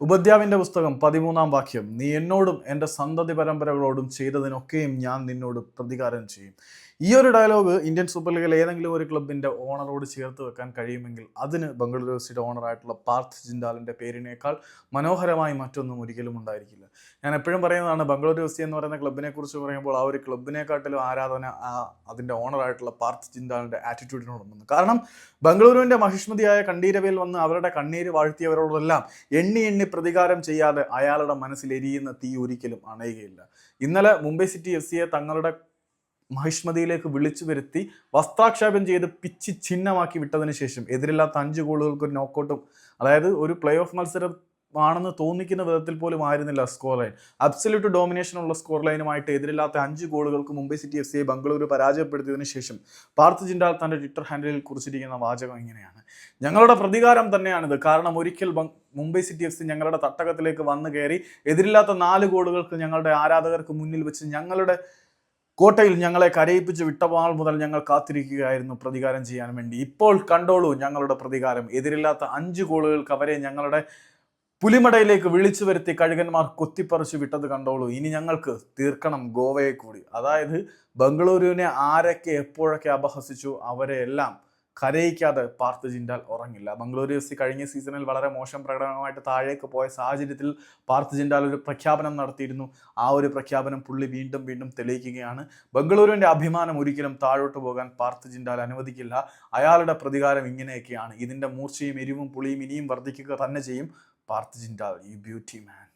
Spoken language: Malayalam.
ഉപദ്യാവിന്റെ പുസ്തകം പതിമൂന്നാം വാക്യം നീ എന്നോടും എന്റെ സന്തതി പരമ്പരകളോടും ചെയ്തതിനൊക്കെയും ഞാൻ നിന്നോട് പ്രതികാരം ചെയ്യും. ഈ ഒരു ഡയലോഗ് ഇന്ത്യൻ സൂപ്പർ ലീഗിൽ ഏതെങ്കിലും ഒരു ക്ലബിന്റെ ഓണറോട് ചേർത്ത് വെക്കാൻ കഴിയുമെങ്കിൽ അതിന് ബംഗളൂരു സിയുടെ ഓണറായിട്ടുള്ള പാർത്ഥ് ജിൻഡാലിന്റെ പേരിനേക്കാൾ മനോഹരമായി മറ്റൊന്നും ഒരിക്കലും ഉണ്ടായിരിക്കില്ല. ഞാൻ എപ്പോഴും പറയുന്നതാണ് ബംഗളൂരു എഫ് സി എന്ന് പറയുന്ന ക്ലബിനെ കുറിച്ച് പറയുമ്പോൾ ആ ഒരു ക്ലബിനെക്കാട്ടിലും ആരാധന ആ അതിന്റെ ഓണറായിട്ടുള്ള പാർത്ഥ് ജിൻഡാലിന്റെ ആറ്റിറ്റ്യൂഡിനോടൊന്നും കാരണം ബംഗളൂരുവിന്റെ മഹിഷ്മതിയായ കണ്ണീരവയിൽ വന്ന് അവരുടെ കണ്ണീര് വാഴ്ത്തിയവരോടെല്ലാം എണ്ണി എണ്ണി പ്രതികാരം ചെയ്യാതെ അയാളുടെ മനസ്സിൽ എരിയുന്ന തീ ഒരിക്കലും അണയുകയില്ല. ഇന്നലെ മുംബൈ സിറ്റി എഫ് സിയെ തങ്ങളുടെ മഹിഷ്മതിയിലേക്ക് വിളിച്ചു വരുത്തി വസ്ത്രാക്ഷേപം ചെയ്ത് പിച്ച് ചിഹ്നമാക്കി വിട്ടതിന് ശേഷം എതിരില്ലാത്ത അഞ്ച് ഗോളുകൾക്ക് ഒരു നോക്കൗട്ടും അതായത് ഒരു പ്ലേ ഓഫ് മത്സരം ആണെന്ന് തോന്നിക്കുന്ന വിധത്തിൽ പോലും ആയിരുന്നില്ല സ്കോർ ലൈൻ അബ്സല്യൂട്ട് ഡോമിനേഷൻ ഉള്ള സ്കോർ ലൈനുമായിട്ട് എതിരില്ലാത്ത അഞ്ച് ഗോളുകൾക്ക് മുംബൈ സിറ്റി എഫ് സിയെ ബംഗളൂരു പരാജയപ്പെടുത്തിയതിനു ശേഷം പാർത്ഥ ജിൻഡാൽ തന്റെ ട്വിറ്റർ ഹാൻഡിലിൽ കുറിച്ചിരിക്കുന്ന വാചകം ഇങ്ങനെയാണ്. ഞങ്ങളുടെ പ്രതികാരം തന്നെയാണിത്. കാരണം ഒരിക്കൽ മുംബൈ സിറ്റി എഫ് സി ഞങ്ങളുടെ തട്ടകത്തിലേക്ക് വന്നു കയറി എതിരില്ലാത്ത നാല് ഗോളുകൾക്ക് ഞങ്ങളുടെ ആരാധകർക്ക് മുന്നിൽ വെച്ച് ഞങ്ങളുടെ കോട്ടയിൽ ഞങ്ങളെ കരയിപ്പിച്ച് വിട്ടപാൾ മുതൽ ഞങ്ങൾ കാത്തിരിക്കുകയായിരുന്നു പ്രതികാരം ചെയ്യാൻ വേണ്ടി. ഇപ്പോൾ കണ്ടോളൂ ഞങ്ങളുടെ പ്രതികാരം. എതിരില്ലാത്ത അഞ്ച് ഗോളുകൾക്ക് അവരെ ഞങ്ങളുടെ പുലിമടയിലേക്ക് വിളിച്ചു വരുത്തി കഴുകന്മാർ കൊത്തിപ്പറിച്ചു വിട്ടത് കണ്ടോളൂ. ഇനി ഞങ്ങൾക്ക് തീർക്കണം ഗോവയെ കൂടി. അതായത് ബംഗളൂരുവിനെ ആരൊക്കെ എപ്പോഴൊക്കെ അപഹസിച്ചു അവരെ എല്ലാം കരയിക്കാതെ പാർത്ത് ജിൻഡാൽ ഉറങ്ങില്ല. ബംഗളൂരു എഫ് സി കഴിഞ്ഞ സീസണിൽ വളരെ മോശം പ്രകടനമായിട്ട് താഴേക്ക് പോയ സാഹചര്യത്തിൽ പാർത്ത് ജിൻഡാൽ ഒരു പ്രഖ്യാപനം നടത്തിയിരുന്നു. ആ ഒരു പ്രഖ്യാപനം പുള്ളി വീണ്ടും വീണ്ടും തെളിയിക്കുകയാണ്. ബംഗളൂരുവിന്റെ അഭിമാനം ഒരിക്കലും താഴോട്ട് പോകാൻ പാർത്ത് ജിൻഡാൽ അനുവദിക്കില്ല. അയാളുടെ പ്രതികാരം ഇങ്ങനെയൊക്കെയാണ്. ഇതിന്റെ മൂർച്ചയും എരിവും പുളിയും ഇനിയും വർദ്ധിക്കുക തന്നെ ചെയ്യും. പാർത്ത് ജിൻഡാൽ ഈ ബ്യൂട്ടി മാൻ